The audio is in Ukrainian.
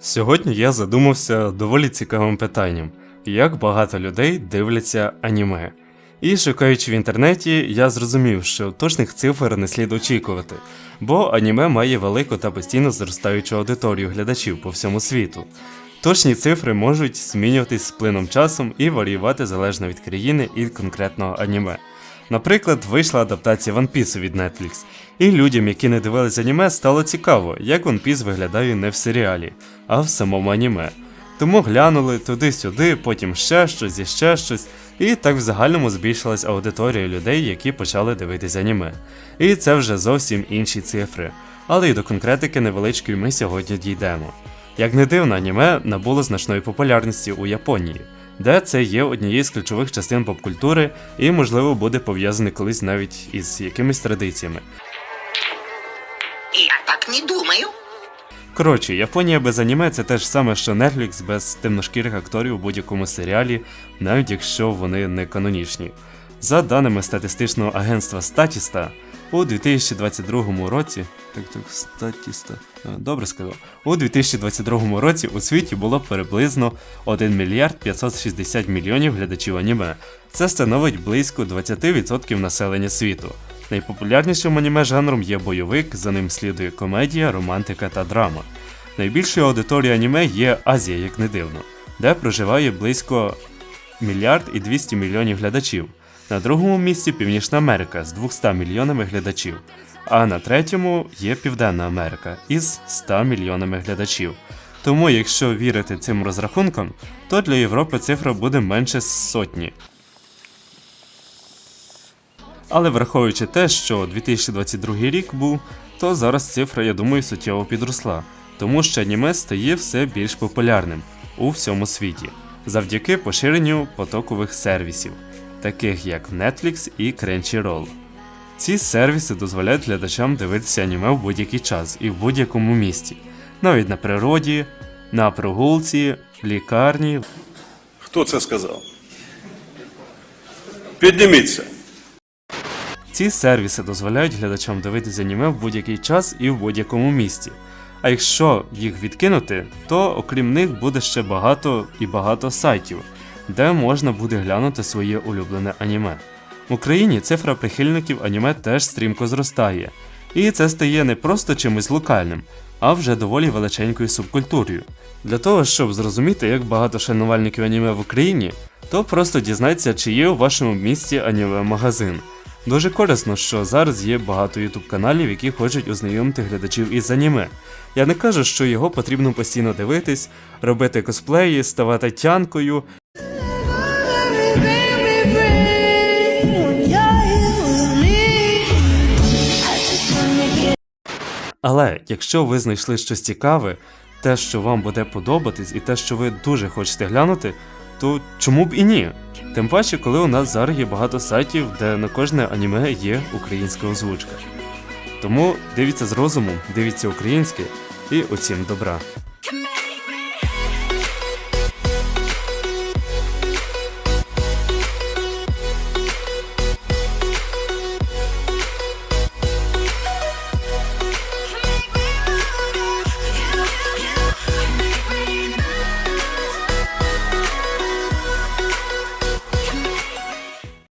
Сьогодні я задумався доволі цікавим питанням: як багато людей дивляться аніме. І шукаючи в інтернеті, я зрозумів, що точних цифр не слід очікувати, бо аніме має велику та постійно зростаючу аудиторію глядачів по всьому світу. Точні цифри можуть змінюватись з плином часом і варіювати залежно від країни і конкретного аніме. Наприклад, вийшла адаптація One Piece від Netflix, і людям, які не дивились аніме, стало цікаво, як One Piece виглядає не в серіалі, а в самому аніме. Тому глянули туди-сюди, потім ще щось і ще щось, і так в загальному збільшилась аудиторія людей, які почали дивитись аніме. І це вже зовсім інші цифри. Але й до конкретики невеличкої ми сьогодні дійдемо. Як не дивно, аніме набуло значної популярності у Японії, де це є однією з ключових частин попкультури і, можливо, буде пов'язаний колись навіть із якимись традиціями. Я так не думаю. Коротше, Японія без аніме це те ж саме, що Netflix без темношкірих акторів у будь-якому серіалі, навіть якщо вони не канонічні. За даними статистичного агентства Statista, у 2022 році. Так, так, Statista. а, Добре сказав. У 2022 році у світі було приблизно 1 мільярд 560 мільйонів глядачів аніме. Це становить близько 20% населення світу. Найпопулярнішим аніме жанром є бойовик, за ним слідує комедія, романтика та драма. Найбільшою аудиторією аніме є Азія, як не дивно, де проживає близько мільярд і 200 мільйонів глядачів. На другому місці Північна Америка з 200 мільйонами глядачів, а на третьому є Південна Америка із 100 мільйонами глядачів. Тому, якщо вірити цим розрахункам, то для Європи цифра буде менше сотні. Але враховуючи те, що 2022 рік був, то зараз цифра, я думаю, суттєво підросла, тому що аніме стає все більш популярним у всьому світі завдяки поширенню потокових сервісів, таких як Netflix і Crunchyroll. Ці сервіси дозволяють глядачам дивитися аніме в будь-який час і в будь-якому місті, навіть на природі, на прогулці, в лікарні, Хто це сказав? Підніміться. Ці сервіси дозволяють глядачам дивитися аніме в будь-який час і в будь-якому місті. А якщо їх відкинути, то окрім них буде ще багато і багато сайтів, де можна буде глянути своє улюблене аніме. В Україні цифра прихильників аніме теж стрімко зростає, і це стає не просто чимось локальним, а вже доволі величенькою субкультурою. Для того, щоб зрозуміти, як багато шанувальників аніме в Україні, то просто дізнайтеся, чи є у вашому місті аніме-магазин. Дуже корисно, що зараз є багато ютуб каналів, які хочуть ознайомити глядачів із аніме. Я не кажу, що його потрібно постійно дивитись, робити косплеї, ставати тянкою. Але якщо ви знайшли щось цікаве, те, що вам буде подобатись, і те, що ви дуже хочете глянути, то чому б і ні? Тим паче, коли у нас зараз є багато сайтів, де на кожне аніме є українська озвучка. Тому дивіться з розумом, дивіться українське і усім добра.